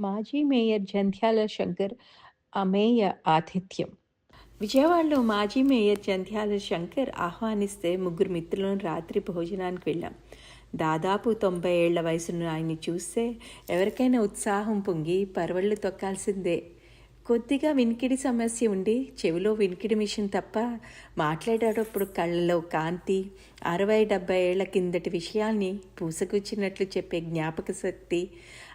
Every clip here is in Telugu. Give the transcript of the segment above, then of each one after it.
మాజీ మేయర్ జంధ్యాల శంకర్ అమేయ ఆతిథ్యం. విజయవాడలో మాజీ మేయర్ జంధ్యాల శంకర్ ఆహ్వానిస్తే ముగ్గురు మిత్రులను రాత్రి భోజనానికి వెళ్ళాం. దాదాపు తొంభై ఏళ్ళ వయసును ఆయన్ని చూస్తే ఎవరికైనా ఉత్సాహం పొంగి పరవళ్ళు తొక్కాల్సిందే. కొద్దిగా వినికిడి సమస్య ఉండి చెవిలో వినికిడి మిషన్ తప్ప మాట్లాడేటప్పుడు కళ్ళలో కాంతి అరవై డెబ్బై ఏళ్ళ కిందటి విషయాల్ని పూసగుచ్చినట్లు చెప్పే జ్ఞాపక శక్తి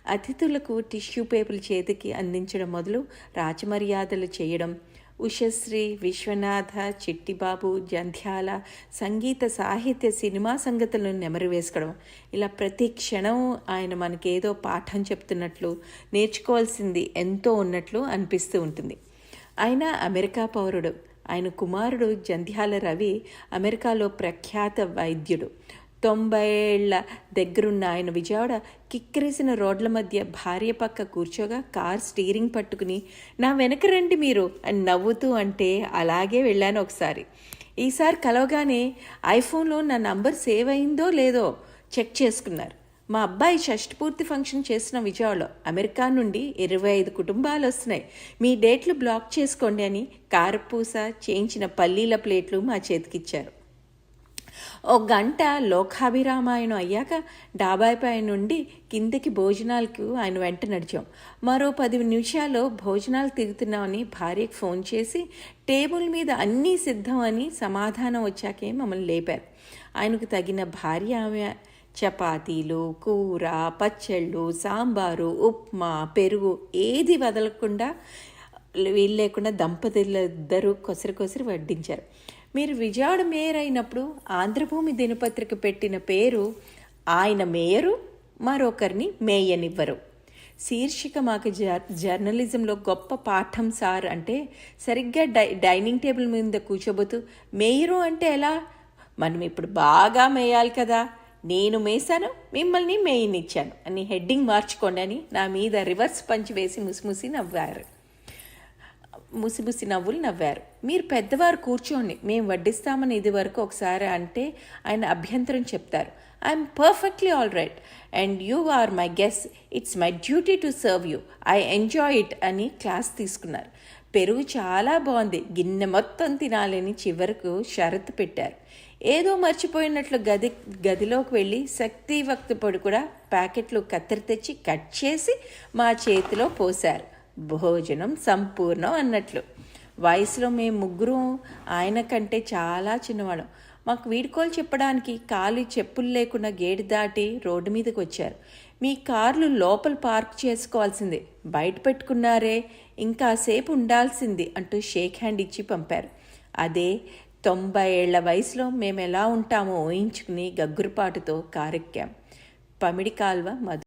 అతిథులకు టిష్యూ పేపర్లు చేతికి అందించడం మొదలు రాజమర్యాదలు చేయడం. ఉషశ్రీ విశ్వనాథ చిట్టిబాబు జంధ్యాల సంగీత సాహిత్య సినిమా సంగతులను నెమరు వేసుకోవడం ఇలా ప్రతి క్షణం ఆయన మనకేదో పాఠం చెప్తున్నట్లు నేర్చుకోవాల్సింది ఎంతో ఉన్నట్లు అనిపిస్తూ ఉంటుంది. ఆయన అమెరికా పౌరుడు. ఆయన కుమారుడు జంధ్యాల రవి అమెరికాలో ప్రఖ్యాత వైద్యుడు. తొంభై ఏళ్ళ దగ్గరున్న ఆయన విజయవాడ కిక్కిరేసిన రోడ్ల మధ్య భార్య పక్క కూర్చోగా కార్ స్టీరింగ్ పట్టుకుని నా వెనక రండి మీరు అని నవ్వుతూ అంటే అలాగే వెళ్ళాను ఒకసారి. ఈసారి కలవగానే ఐఫోన్లో నా నంబర్ సేవ్ అయిందో లేదో చెక్ చేసుకున్నారు. మా అబ్బాయి షష్టిపూర్తి ఫంక్షన్ చేసిన విజయవాడలో అమెరికా నుండి ఇరవై ఐదు కుటుంబాలు వస్తున్నాయి. మీ డేట్లు బ్లాక్ చేసుకోండి అని కారపూస చేయించిన పల్లీల ప్లేట్లు మా చేతికిచ్చారు. ఒక గంట లోకాభిరామాయణం అయ్యాక డాబాయిపై నుండి కిందకి భోజనాలకు ఆయన వెంట నడిచాం. మరో పది నిమిషాల్లో భోజనాలు తిరుగుతున్నామని భార్యకు ఫోన్ చేసి టేబుల్ మీద అన్నీ సిద్ధం అని సమాధానం వచ్చాకే మమ్మల్ని లేపారు. ఆయనకు తగిన భార్య ఆమె చపాతీలు కూర పచ్చళ్ళు సాంబారు ఉప్మా పెరుగు ఏది వదలకుండా వీలు లేకుండా దంపతులు ఇద్దరు కొసరి కొసరి వడ్డించారు. మీరు విజయవాడ మేయర్ అయినప్పుడు ఆంధ్రభూమి దినపత్రిక పెట్టిన పేరు ఆయన మేయరు మరొకరిని మేయనివ్వరు. శీర్షిక మాకు జర్ జర్నలిజంలో గొప్ప పాఠం సార్ అంటే సరిగ్గా డై డైనింగ్ టేబుల్ మీద కూర్చోబోతూ మేయరు అంటే ఎలా? మనం ఇప్పుడు బాగా మేయాలి కదా. నేను మేసాను మిమ్మల్ని మేయనిచ్చాను అని హెడ్డింగ్ మార్చుకోండి అని నా మీద రివర్స్ పంచి వేసి ముసిముసి నవ్వారు. ముసిముసి నవ్వులు నవ్వారు. మీరు పెద్దవారు కూర్చోండి మేము వడ్డిస్తామని ఇది వరకు ఒకసారి అంటే ఆయన అభ్యంతరం చెప్తారు. I'm perfectly all right and you are my guest it's my duty to serve you I enjoy it అని క్లాస్ తీసుకున్నారు. పెరుగు చాలా బాగుంది. గిన్నె మొత్తం తినాలని చివరకు షరతు పెట్టారు. ఏదో మర్చిపోయినట్లు గది గదిలోకి వెళ్ళి శక్తి వక్త పొడి కూడా ప్యాకెట్లు కత్తెర తెచ్చి కట్ చేసి మా చేతిలో పోశారు. భోజనం సంపూర్ణం అన్నట్లు. వయసులో మేము ముగ్గురు ఆయన కంటే చాలా చిన్నవాళ్ళం. మాకు వీడుకోలు చెప్పడానికి కాలు చెప్పులు లేకుండా గేటు దాటి రోడ్డు మీదకి వచ్చారు. మీ కార్లు లోపల పార్క్ చేసుకోవాల్సిందే. బయట పెట్టుకున్నారే ఇంకాసేపు ఉండాల్సింది అంటూ షేక్ హ్యాండ్ ఇచ్చి పంపారు. అదే తొంభై ఏళ్ళ వయసులో మేము ఎలా ఉంటామో ఊహించుకుని గగ్గురుపాటుతో కారెక్కాం. పమిడి కాల్వ మధు